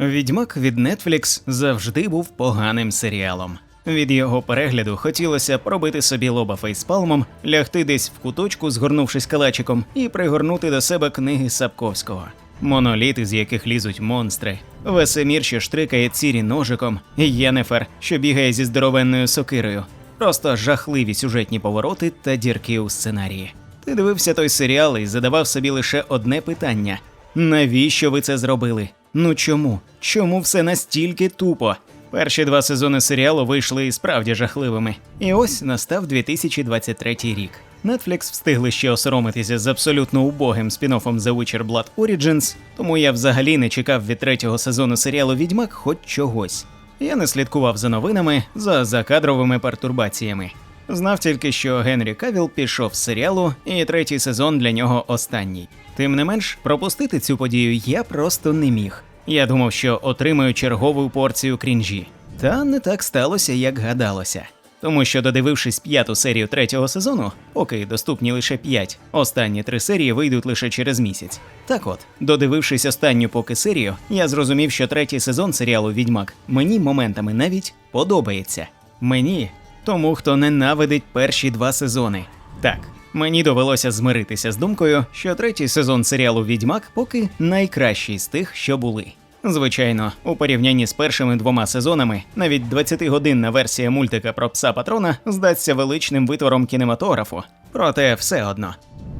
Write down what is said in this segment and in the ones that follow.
Відьмак від Netflix завжди був поганим серіалом. Від його перегляду хотілося пробити собі лоба фейспалмом, лягти десь в куточку, згорнувшись калачиком, і пригорнути до себе книги Сапковського. Моноліти, з яких лізуть монстри, Весемір, що штрикає цірі ножиком, і Єнефер, що бігає зі здоровенною сокирою. Просто жахливі сюжетні повороти та дірки у сценарії. Ти дивився той серіал і задавав собі лише одне питання: навіщо ви це зробили? Ну чому? Чому все настільки тупо? Перші два сезони серіалу вийшли справді жахливими. І ось настав 2023 рік. Netflix встигли ще осоромитися з абсолютно убогим спін-оффом The Witcher Blood Origins, тому я взагалі не чекав від третього сезону серіалу Відьмак хоч чогось. Я не слідкував за новинами, за закадровими пертурбаціями. Знав тільки, що Генрі Кавіл пішов з серіалу, і третій сезон для нього останній. Тим не менш, пропустити цю подію я просто не міг. Я думав, що отримаю чергову порцію крінжі. Та не так сталося, як гадалося. Тому що, додивившись п'яту серію третього сезону, поки доступні лише п'ять, останні три серії вийдуть лише через місяць. Так от, додивившись останню поки серію, я зрозумів, що третій сезон серіалу Відьмак мені моментами навіть подобається. Мені, тому хто ненавидить перші два сезони. Так, мені довелося змиритися з думкою, що третій сезон серіалу Відьмак поки найкращий з тих, що були. Звичайно, у порівнянні з першими двома сезонами, навіть 20-годинна версія мультика про пса патрона здасться величним витвором кінематографу. Проте все одно.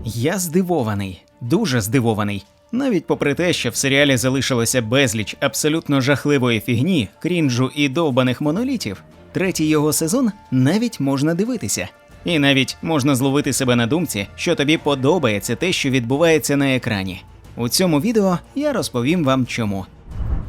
Я здивований, дуже здивований. Навіть попри те, що в серіалі залишилося безліч абсолютно жахливої фігні, крінжу і довбаних монолітів, третій його сезон навіть можна дивитися. І навіть можна зловити себе на думці, що тобі подобається те, що відбувається на екрані. У цьому відео я розповім вам чому.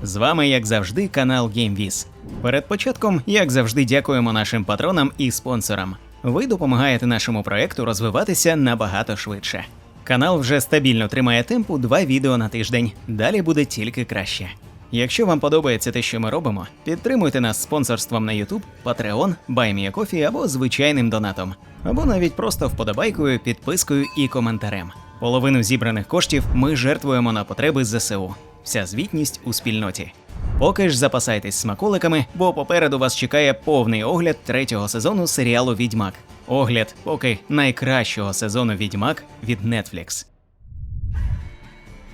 З вами, як завжди, канал GameViz. Перед початком, як завжди, дякуємо нашим патронам і спонсорам. Ви допомагаєте нашому проекту розвиватися набагато швидше. Канал вже стабільно тримає темпу 2 відео на тиждень. Далі буде тільки краще. Якщо вам подобається те, що ми робимо, підтримуйте нас спонсорством на YouTube, Patreon, BuyMeACoffee або звичайним донатом, або навіть просто вподобайкою, підпискою і коментарем. Половину зібраних коштів ми жертвуємо на потреби ЗСУ. Вся звітність у спільноті. Поки ж запасайтесь смаколиками, бо попереду вас чекає повний огляд третього сезону серіалу Відьмак. Огляд поки найкращого сезону Відьмак від Netflix.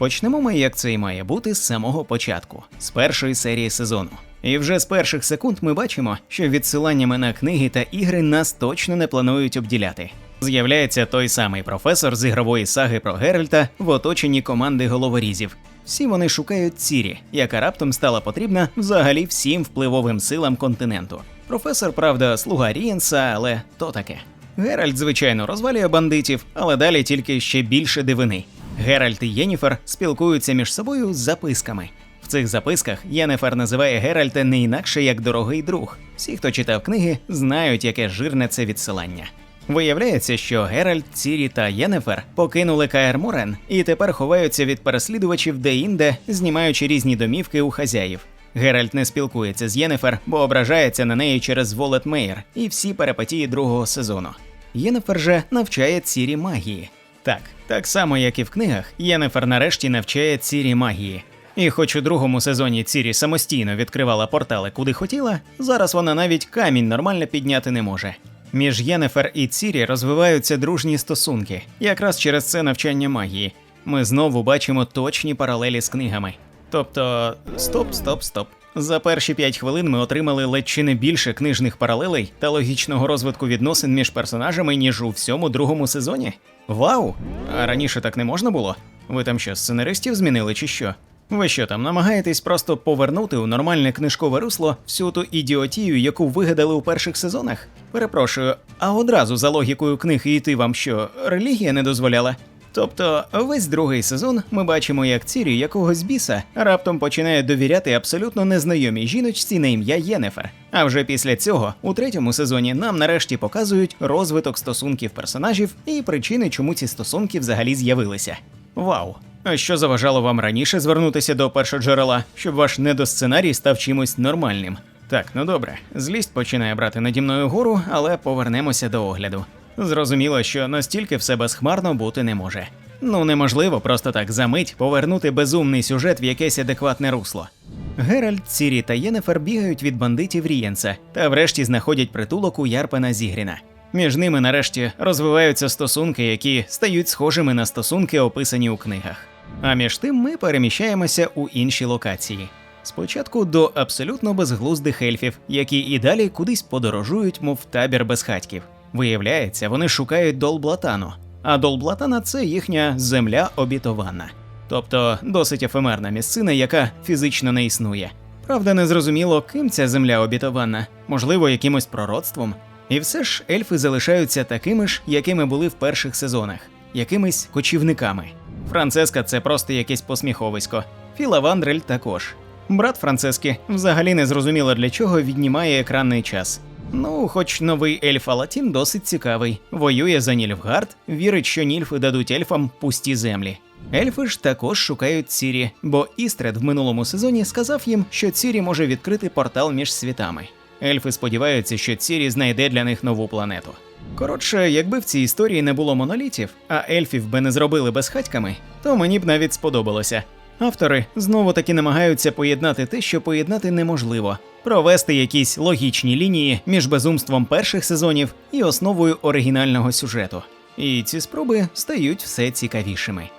Почнемо ми, як це і має бути, з самого початку, з першої серії сезону. І вже з перших секунд ми бачимо, що відсиланнями на книги та ігри нас точно не планують обділяти. З'являється той самий професор з ігрової саги про Геральта в оточенні команди головорізів. Всі вони шукають Цірі, яка раптом стала потрібна взагалі всім впливовим силам континенту. Професор, правда, слуга Рієнса, але то таке. Геральт, звичайно, розвалює бандитів, але далі тільки ще більше дивини. Геральт і Єніфер спілкуються між собою записками. В цих записках Єнефер називає Геральта не інакше як дорогий друг. Всі, хто читав книги, знають, яке жирне це відсилання. Виявляється, що Геральт, Цірі та Єнефер покинули Каер Морен і тепер ховаються від переслідувачів де-інде, знімаючи різні домівки у хазяїв. Геральт не спілкується з Єнефер, бо ображається на неї через Волет Мейер і всі перипетії другого сезону. Єнефер же навчає Цірі магії. Так, так само, як і в книгах, Єнефер нарешті навчає Цірі магії. І хоч у другому сезоні Цірі самостійно відкривала портали куди хотіла, зараз вона навіть камінь нормально підняти не може. Між Єнефер і Цірі розвиваються дружні стосунки, якраз через це навчання магії. Ми знову бачимо точні паралелі з книгами. Тобто, стоп, стоп, стоп. За перші п'ять хвилин ми отримали ледь чи не більше книжних паралелей та логічного розвитку відносин між персонажами, ніж у всьому другому сезоні. Вау! А раніше так не можна було? Ви там що, сценаристів змінили чи що? Ви що там намагаєтесь просто повернути у нормальне книжкове русло всю ту ідіотію, яку вигадали у перших сезонах? Перепрошую, а одразу за логікою книги йти вам що, релігія не дозволяла? Тобто, весь другий сезон ми бачимо, як Цірі якогось біса раптом починає довіряти абсолютно незнайомій жіночці на ім'я Єнефер. А вже після цього, у третьому сезоні, нам нарешті показують розвиток стосунків персонажів і причини, чому ці стосунки взагалі з'явилися. Вау! А що заважало вам раніше звернутися до першоджерела, щоб ваш недосценарій став чимось нормальним? Так, ну добре, злість починає брати наді мною гору, але повернемося до огляду. Зрозуміло, що настільки все безхмарно бути не може. Ну неможливо просто так за мить повернути безумний сюжет в якесь адекватне русло. Геральт, Цірі та Єнефер бігають від бандитів Рієнса та врешті знаходять притулок у Ярпена Зігріна. Між ними нарешті розвиваються стосунки, які стають схожими на стосунки, описані у книгах. А між тим ми переміщаємося у інші локації. Спочатку до абсолютно безглуздих ельфів, які і далі кудись подорожують, мов табір безхатьків. Виявляється, вони шукають Долблатану, а Долблатана це їхня земля обітована. Тобто досить ефемерна місцина, яка фізично не існує. Правда, не зрозуміло, ким ця земля обітована, можливо, якимось пророцтвом. І все ж ельфи залишаються такими ж, якими були в перших сезонах, якимись кочівниками. Францеска це просто якесь посміховисько. Філа Вандрель також. Брат Францески взагалі не зрозуміло для чого віднімає екранний час. Ну, хоч новий ельф Алатін досить цікавий. Воює за Нільфгард, вірить, що нільфи дадуть ельфам пусті землі. Ельфи ж також шукають Цірі, бо Істред в минулому сезоні сказав їм, що Цірі може відкрити портал між світами. Ельфи сподіваються, що Цірі знайде для них нову планету. Коротше, якби в цій історії не було монолітів, а ельфів би не зробили безхатьками, то мені б навіть сподобалося. Автори знову таки намагаються поєднати те, що поєднати неможливо, провести якісь логічні лінії між безумством перших сезонів і основою оригінального сюжету. І ці спроби стають все цікавішими.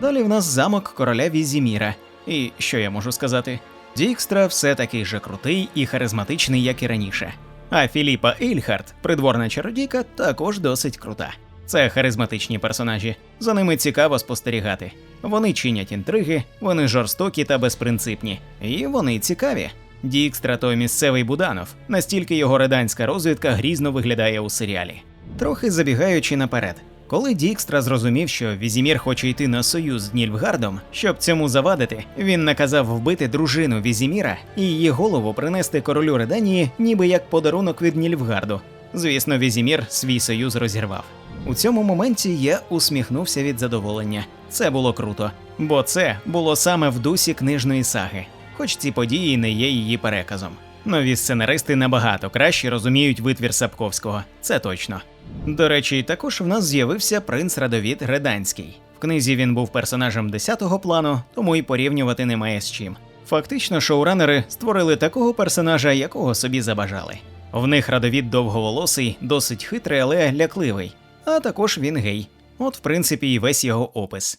Далі в нас замок короля Візіміра. І що я можу сказати? Дікстра все такий же крутий і харизматичний, як і раніше. А Філіпа Ільхард, придворна чародійка, також досить крута. Це харизматичні персонажі. За ними цікаво спостерігати. Вони чинять інтриги, вони жорстокі та безпринципні, і вони цікаві. Дікстра той місцевий Буданов, настільки його реданська розвідка грізно виглядає у серіалі. Трохи забігаючи наперед. Коли Дікстра зрозумів, що Візімір хоче йти на союз з Нільфгардом, щоб цьому завадити, він наказав вбити дружину Візіміра і її голову принести королю Реданії, ніби як подарунок від Нільфгарду. Звісно, Візімір свій союз розірвав. У цьому моменті я усміхнувся від задоволення. Це було круто, бо це було саме в дусі книжної саги, хоч ці події не є її переказом. Нові сценаристи набагато краще розуміють витвір Сапковського, це точно. До речі, також в нас з'явився принц Радовід Реданський. В книзі він був персонажем 10-го плану, тому і порівнювати немає з чим. Фактично, шоуранери створили такого персонажа, якого собі забажали. В них Радовід довговолосий, досить хитрий, але лякливий. А також він гей. От, в принципі, і весь його опис.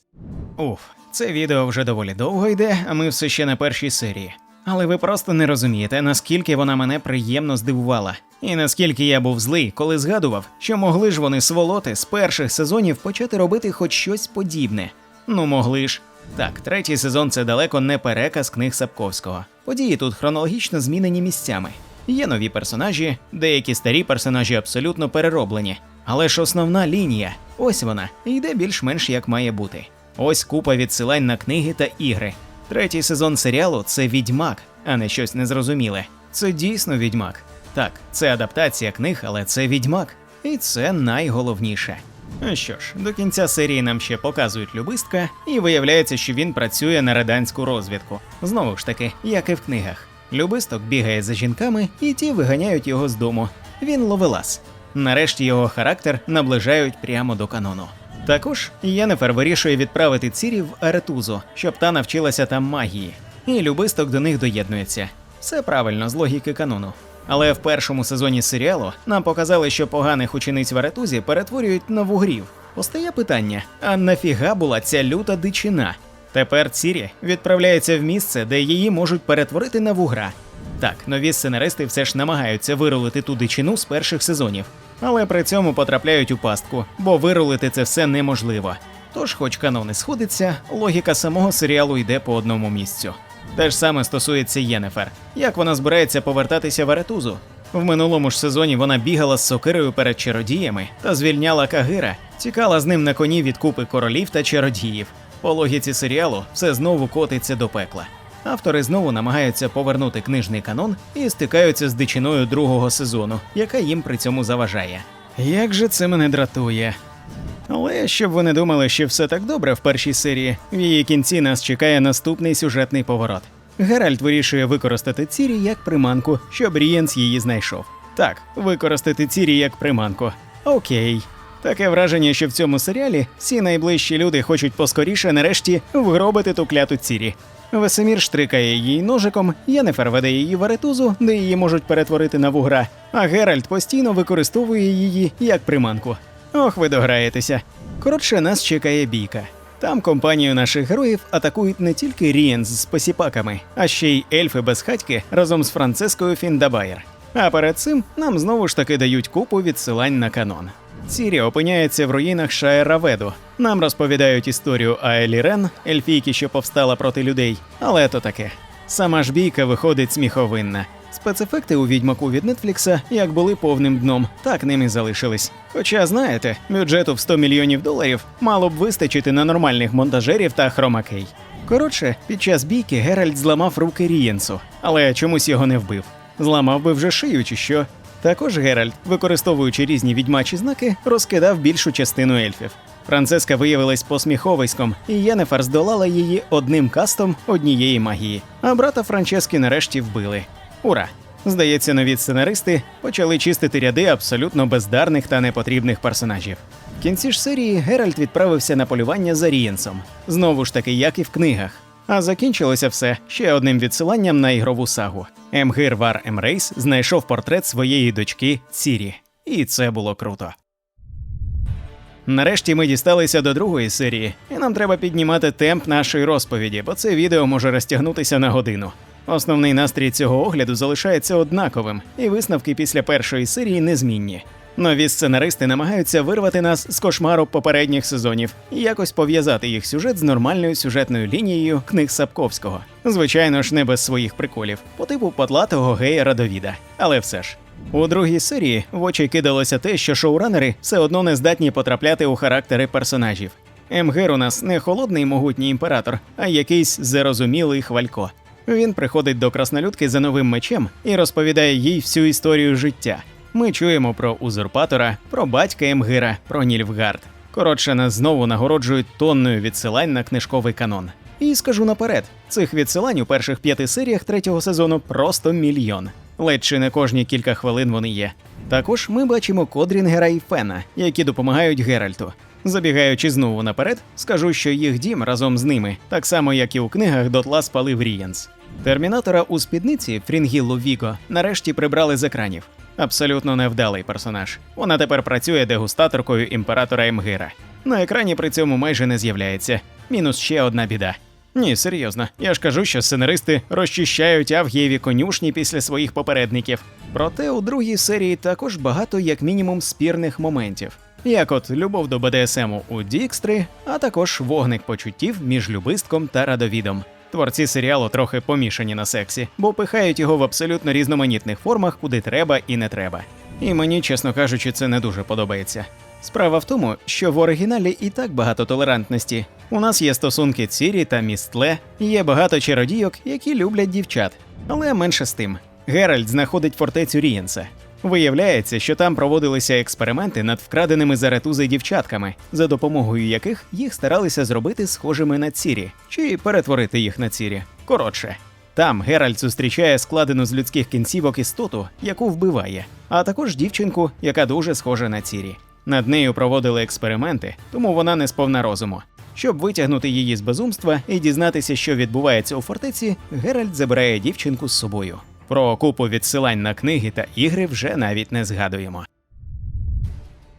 Уф, це відео вже доволі довго йде, а ми все ще на першій серії. Але ви просто не розумієте, наскільки вона мене приємно здивувала, і наскільки я був злий, коли згадував, що могли ж вони сволоти з перших сезонів почати робити хоч щось подібне. Ну могли ж. Так, третій сезон це далеко не переказ книг Сапковського. Події тут хронологічно змінені місцями. Є нові персонажі, деякі старі персонажі абсолютно перероблені. Але ж основна лінія, ось вона, йде більш-менш як має бути. Ось купа відсилань на книги та ігри. Третій сезон серіалу це відьмак, а не щось незрозуміле. Це дійсно відьмак. Так, це адаптація книг, але це відьмак. І це найголовніше. Ну що ж, до кінця серії нам ще показують любистка, і виявляється, що він працює на реданську розвідку. Знову ж таки, як і в книгах. Любисток бігає за жінками, і ті виганяють його з дому. Він ловелас. Нарешті його характер наближають прямо до канону. Також Єнефер вирішує відправити Цірі в Аретузу, щоб та навчилася там магії, і любисток до них доєднується. Все правильно з логіки канону. Але в першому сезоні серіалу нам показали, що поганих учениць в Аретузі перетворюють на вугрів. Постає питання: а нафіга була ця люта дичина? Тепер Цірі відправляється в місце, де її можуть перетворити на вугра. Так, нові сценаристи все ж намагаються вирулити ту дичину з перших сезонів, але при цьому потрапляють у пастку, бо вирулити це все неможливо. Тож, хоч канон і сходиться, логіка самого серіалу йде по одному місцю. Те ж саме стосується Єнефер. Як вона збирається повертатися в Аретузу? В минулому ж сезоні вона бігала з сокирою перед чародіями та звільняла Кагира, тікала з ним на коні від купи королів та чародіїв. По логіці серіалу все знову котиться до пекла. Автори знову намагаються повернути книжний канон і стикаються з дичиною другого сезону, яка їм при цьому заважає. Як же це мене дратує. Але щоб ви не думали, що все так добре в першій серії, в її кінці нас чекає наступний сюжетний поворот. Геральт вирішує використати Цірі як приманку, щоб Рієнс її знайшов. Так, використати Цірі як приманку. Окей. Таке враження, що в цьому серіалі всі найближчі люди хочуть поскоріше нарешті вгробити ту кляту Цірі. Весемір штрикає її ножиком, Єнефер веде її в аретузу, де її можуть перетворити на вугра, а Геральт постійно використовує її як приманку. Ох, ви дограєтеся. Коротше, нас чекає бійка. Там компанію наших героїв атакують не тільки Рієнс з посіпаками, а ще й ельфи безхатьки разом з Францискою Фіндабаєр. А перед цим нам знову ж таки дають купу відсилань на канон. Цірі опиняється в руїнах Шаераведу. Нам розповідають історію Аелі Рен, ельфійки, що повстала проти людей, але то таке. Сама ж бійка виходить сміховинна. Спецефекти у відьмаку від Нетфлікса як були повним дном, так ним і залишились. Хоча, знаєте, бюджету в 100 мільйонів доларів мало б вистачити на нормальних монтажерів та хромакей. Коротше, під час бійки Геральт зламав руки Рієнсу, але чомусь його не вбив. Зламав би вже шию чи що. Також Геральт, використовуючи різні відьмачі знаки, розкидав більшу частину ельфів. Францеска виявилась посміховиськом, і Єнефер здолала її одним кастом однієї магії. А брата Франчески нарешті вбили. Ура! Здається, нові сценаристи почали чистити ряди абсолютно бездарних та непотрібних персонажів. В кінці ж серії Геральт відправився на полювання за Рієнсом, знову ж таки, як і в книгах. А закінчилося все ще одним відсиланням на ігрову сагу. Емгир Вар Емрейс знайшов портрет своєї дочки Цірі, і це було круто. Нарешті ми дісталися до другої серії, і нам треба піднімати темп нашої розповіді, бо це відео може розтягнутися на годину. Основний настрій цього огляду залишається однаковим, і висновки після першої серії незмінні. Нові сценаристи намагаються вирвати нас з кошмару попередніх сезонів і якось пов'язати їх сюжет з нормальною сюжетною лінією книг Сапковського. Звичайно ж, не без своїх приколів, по типу потлатого гея Радовіда. Але все ж. У другій серії в очі кидалося те, що шоуранери все одно не здатні потрапляти у характери персонажів. Емгер у нас не холодний могутній імператор, а якийсь зарозумілий хвалько. Він приходить до краснолюдки за новим мечем і розповідає їй всю історію життя. Ми чуємо про узурпатора, про батька Емгира, про Нільфгард. Коротше, нас знову нагороджують тонною відсилань на книжковий канон. І скажу наперед, цих відсилань у перших п'яти серіях третього сезону просто мільйон. Ледь чи не кожні кілька хвилин вони є. Також ми бачимо Кодрінгера і Фена, які допомагають Геральту. Забігаючи знову наперед, скажу, що їх дім разом з ними, так само як і у книгах дотла спалив Рієнс. Термінатора у спідниці Фрінгіллу Віго нарешті прибрали з екранів. Абсолютно невдалий персонаж. Вона тепер працює дегустаторкою імператора Емгира. На екрані при цьому майже не з'являється. Мінус ще одна біда. Ні, серйозно, я ж кажу, що сценаристи розчищають Авгієві конюшні після своїх попередників. Проте у другій серії також багато, як мінімум, спірних моментів. Як от любов до БДСМу у Дікстри, а також вогник почуттів між любистком та радовідом. Творці серіалу трохи помішані на сексі, бо пихають його в абсолютно різноманітних формах, куди треба і не треба. І мені, чесно кажучи, це не дуже подобається. Справа в тому, що в оригіналі і так багато толерантності. У нас є стосунки Цірі та Містле, є багато чародійок, які люблять дівчат. Але менше з тим. Геральт знаходить фортецю Рієнса. Виявляється, що там проводилися експерименти над вкраденими з Аретузи дівчатками, за допомогою яких їх старалися зробити схожими на Цірі, чи перетворити їх на Цірі. Коротше, там Геральт зустрічає складену з людських кінцівок істоту, яку вбиває, а також дівчинку, яка дуже схожа на Цірі. Над нею проводили експерименти, тому вона не сповна розуму. Щоб витягнути її з безумства і дізнатися, що відбувається у фортеці, Геральт забирає дівчинку з собою. Про купу відсилань на книги та ігри вже навіть не згадуємо.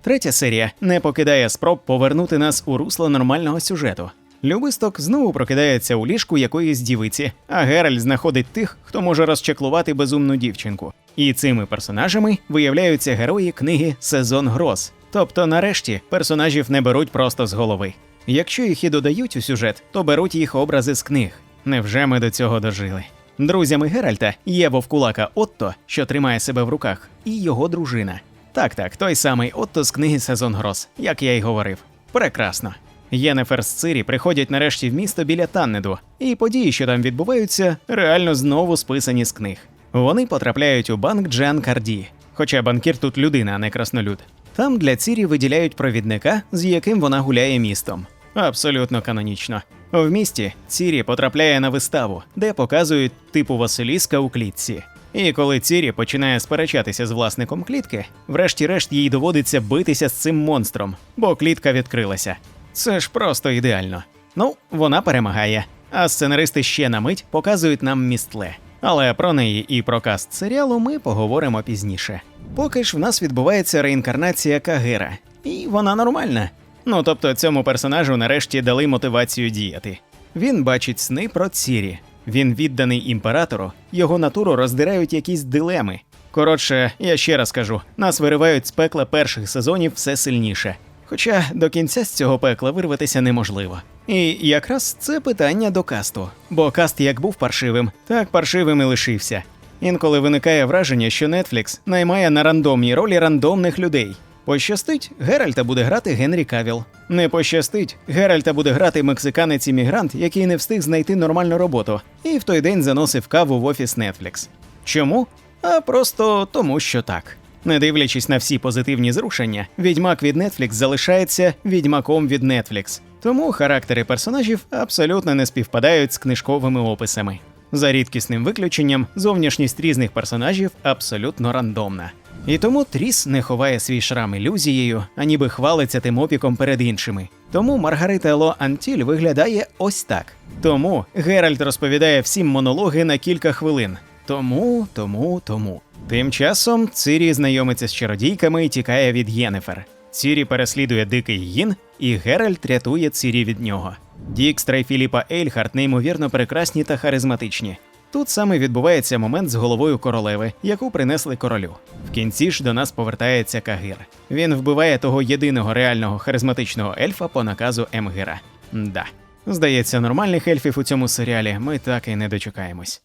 Третя серія не покидає спроб повернути нас у русло нормального сюжету. Любисток знову прокидається у ліжку якоїсь дівиці, а Геральт знаходить тих, хто може розчаклувати безумну дівчинку. І цими персонажами виявляються герої книги Сезон гроз. Тобто, нарешті, персонажів не беруть просто з голови. Якщо їх і додають у сюжет, то беруть їх образи з книг. Невже ми до цього дожили? Друзями Геральта є вовкулака Отто, що тримає себе в руках, і його дружина. Так, так, той самий Отто з книги Сезон гроз, як я й говорив. Прекрасно. Єнефер з Цирі приходять нарешті в місто біля Таннеду, і події, що там відбуваються, реально знову списані з книг. Вони потрапляють у банк Джан Карді, хоча банкір тут людина, а не краснолюд. Там для Цірі виділяють провідника, з яким вона гуляє містом. Абсолютно канонічно. В місті Цірі потрапляє на виставу, де показують типу Василіска у клітці. І коли Цірі починає сперечатися з власником клітки, врешті-решт їй доводиться битися з цим монстром, бо клітка відкрилася. Це ж просто ідеально. Ну, вона перемагає. а сценаристи ще на мить показують нам містле. Але про неї і про каст серіалу ми поговоримо пізніше. Поки ж в нас відбувається реінкарнація Кагера, і вона нормальна. Ну тобто цьому персонажу нарешті дали мотивацію діяти. Він бачить сни про Цірі. Він відданий імператору, його натуру роздирають якісь дилеми. Коротше, я ще раз кажу: нас виривають з пекла перших сезонів все сильніше. Хоча до кінця з цього пекла вирватися неможливо. І якраз це питання до касту, бо каст як був паршивим, так паршивим і лишився. Інколи виникає враження, що Netflix наймає на рандомні ролі рандомних людей. Пощастить, Геральта буде грати Генрі Кавіл. Не пощастить, Геральта буде грати мексиканець-іммігрант, який не встиг знайти нормальну роботу, і в той день заносив каву в офіс Netflix. Чому? А просто тому, що так. Не дивлячись на всі позитивні зрушення, відьмак від Netflix залишається відьмаком від Netflix. Тому характери персонажів абсолютно не співпадають з книжковими описами. За рідкісним виключенням, зовнішність різних персонажів абсолютно рандомна. І тому Тріс не ховає свій шрам ілюзією, а ніби хвалиться тим опіком перед іншими. Тому Маргарита Ло Антіль виглядає ось так. Тому Геральт розповідає всім монологи на кілька хвилин. Тому, тому, тому. Тим часом Цирі знайомиться з чародійками і тікає від Єнефер. Цірі переслідує дикий гін, і Геральт рятує Цірі від нього. Дікстра і Філіпа Ельхарт неймовірно прекрасні та харизматичні. Тут саме відбувається момент з головою королеви, яку принесли королю. В кінці ж до нас повертається Кагир. Він вбиває того єдиного реального харизматичного ельфа по наказу Емгира. Да. Здається, нормальних ельфів у цьому серіалі ми так і не дочекаємось.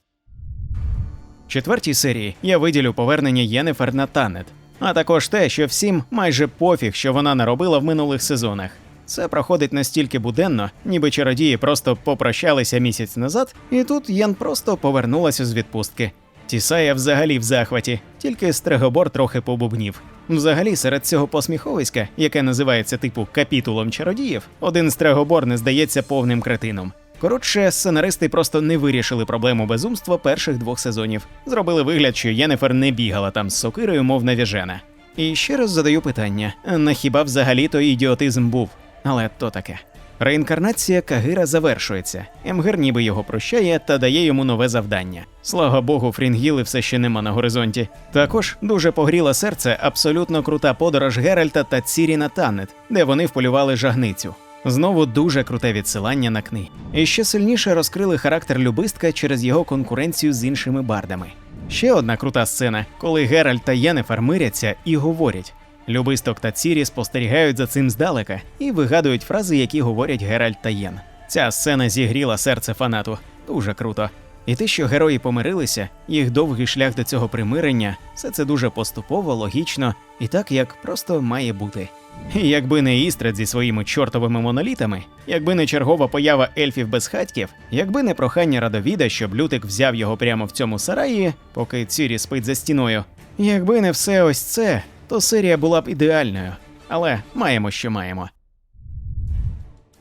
В четвертій серії я виділю повернення Єнефер на Танет, а також те, що всім майже пофіг, що вона наробила в минулих сезонах. Це проходить настільки буденно, ніби чародії просто попрощалися місяць назад, і тут Єн просто повернулася з відпустки. Тісая взагалі в захваті, тільки Стрегобор трохи побубнів. Взагалі, серед цього посміховиська, яке називається типу капітулом чародіїв, один Стрегобор не здається повним кретином. Коротше, сценаристи просто не вирішили проблему безумства перших двох сезонів. Зробили вигляд, що Єнефер не бігала там з сокирою, мов навіжена. І ще раз задаю питання: на хіба взагалі то ідіотизм був? Але то таке. Реінкарнація Кагира завершується. Емгер ніби його прощає та дає йому нове завдання. Слава Богу, Фрінгіли все ще нема на горизонті. Також дуже погріла серце абсолютно крута подорож Геральта та Цірі на Танет, де вони вполювали жагницю. Знову дуже круте відсилання на кни. І ще сильніше розкрили характер любистка через його конкуренцію з іншими бардами. Ще одна крута сцена, коли Геральт та Єнефер миряться і говорять. Любисток та Цірі спостерігають за цим здалека і вигадують фрази, які говорять Геральт та Єн. Ця сцена зігріла серце фанату. Дуже круто. І те, що герої помирилися, їх довгий шлях до цього примирення, все це дуже поступово, логічно і так, як просто має бути. І якби не Істред зі своїми чортовими монолітами, якби не чергова поява ельфів безхатьків, якби не прохання радовіда, щоб Лютик взяв його прямо в цьому сараї, поки Цірі спить за стіною, якби не все ось це, то серія була б ідеальною. Але маємо, що маємо.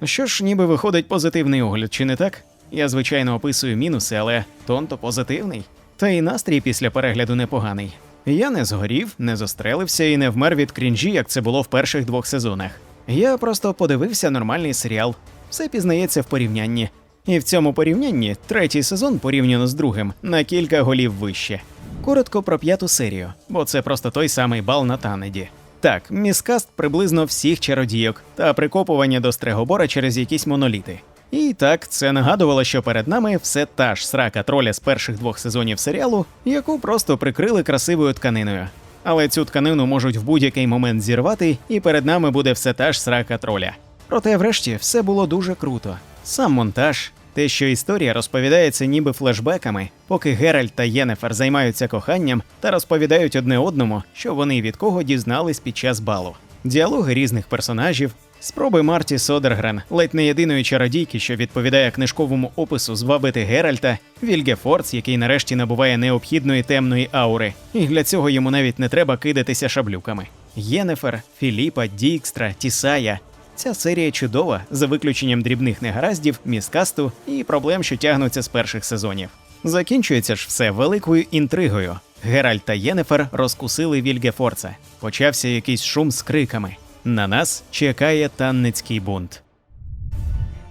Що ж, ніби виходить позитивний огляд, чи не так? Я звичайно описую мінуси, але тон то позитивний. Та й настрій після перегляду непоганий. Я не згорів, не застрелився і не вмер від крінжі, як це було в перших двох сезонах. Я просто подивився нормальний серіал. Все пізнається в порівнянні. І в цьому порівнянні третій сезон порівняно з другим на кілька голів вище. Коротко про п'яту серію, бо це просто той самий бал на Танеді. Так, міскаст приблизно всіх чародійок та прикопування до стрегобора через якісь моноліти. І так, це нагадувало, що перед нами все та ж срака троля з перших двох сезонів серіалу, яку просто прикрили красивою тканиною. Але цю тканину можуть в будь-який момент зірвати, і перед нами буде все та ж срака троля. Проте, врешті, все було дуже круто. Сам монтаж, те, що історія розповідається ніби флешбеками, поки Геральт та Єнефер займаються коханням та розповідають одне одному, що вони від кого дізнались під час балу. Діалоги різних персонажів, спроби Марті Содергрен, ледь не єдиної чародійки, що відповідає книжковому опису звабити Геральта, Вільге Форц, який нарешті набуває необхідної темної аури, і для цього йому навіть не треба кидатися шаблюками. Єнефер, Філіпа, Дікстра, Тісая. Ця серія чудова, за виключенням дрібних негараздів, міскасту і проблем, що тягнуться з перших сезонів. Закінчується ж все великою інтригою. Геральт та Єнефер розкусили Вільгефорца. Почався якийсь шум з криками. На нас чекає танницький бунт.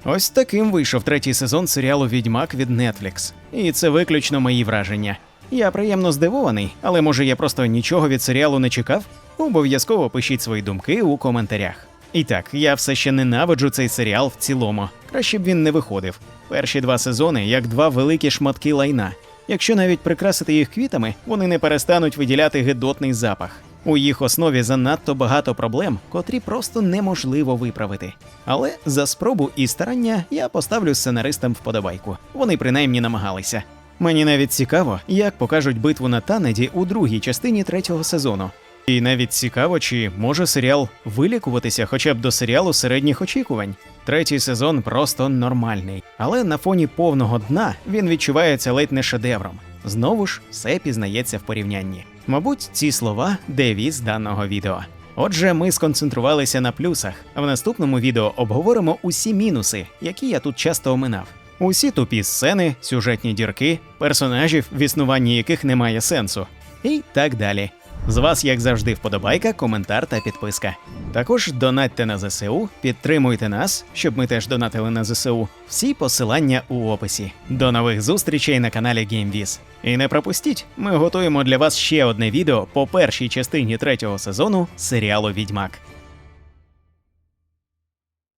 Ось таким вийшов третій сезон серіалу Відьмак від Netflix. І це виключно мої враження. Я приємно здивований, але може я просто нічого від серіалу не чекав? Обов'язково пишіть свої думки у коментарях. І так, я все ще ненавиджу цей серіал в цілому. Краще б він не виходив. Перші два сезони як два великі шматки лайна. Якщо навіть прикрасити їх квітами, вони не перестануть виділяти гидотний запах. У їх основі занадто багато проблем, котрі просто неможливо виправити. Але за спробу і старання я поставлю сценаристам вподобайку. Вони принаймні намагалися. Мені навіть цікаво, як покажуть битву на Танеді у другій частині третього сезону. І навіть цікаво, чи може серіал вилікуватися хоча б до серіалу середніх очікувань. Третій сезон просто нормальний, але на фоні повного дна він відчувається ледь не шедевром. Знову ж все пізнається в порівнянні. Мабуть, ці слова девіз даного відео. Отже, ми сконцентрувалися на плюсах, а в наступному відео обговоримо усі мінуси, які я тут часто оминав. Усі тупі сцени, сюжетні дірки, персонажів, в існуванні яких немає сенсу, і так далі. З вас, як завжди, вподобайка, коментар та підписка. Також донатьте на ЗСУ, підтримуйте нас, щоб ми теж донатили на ЗСУ. Всі посилання у описі. До нових зустрічей на каналі GameViz. І не пропустіть, ми готуємо для вас ще одне відео по першій частині третього сезону серіалу Відьмак.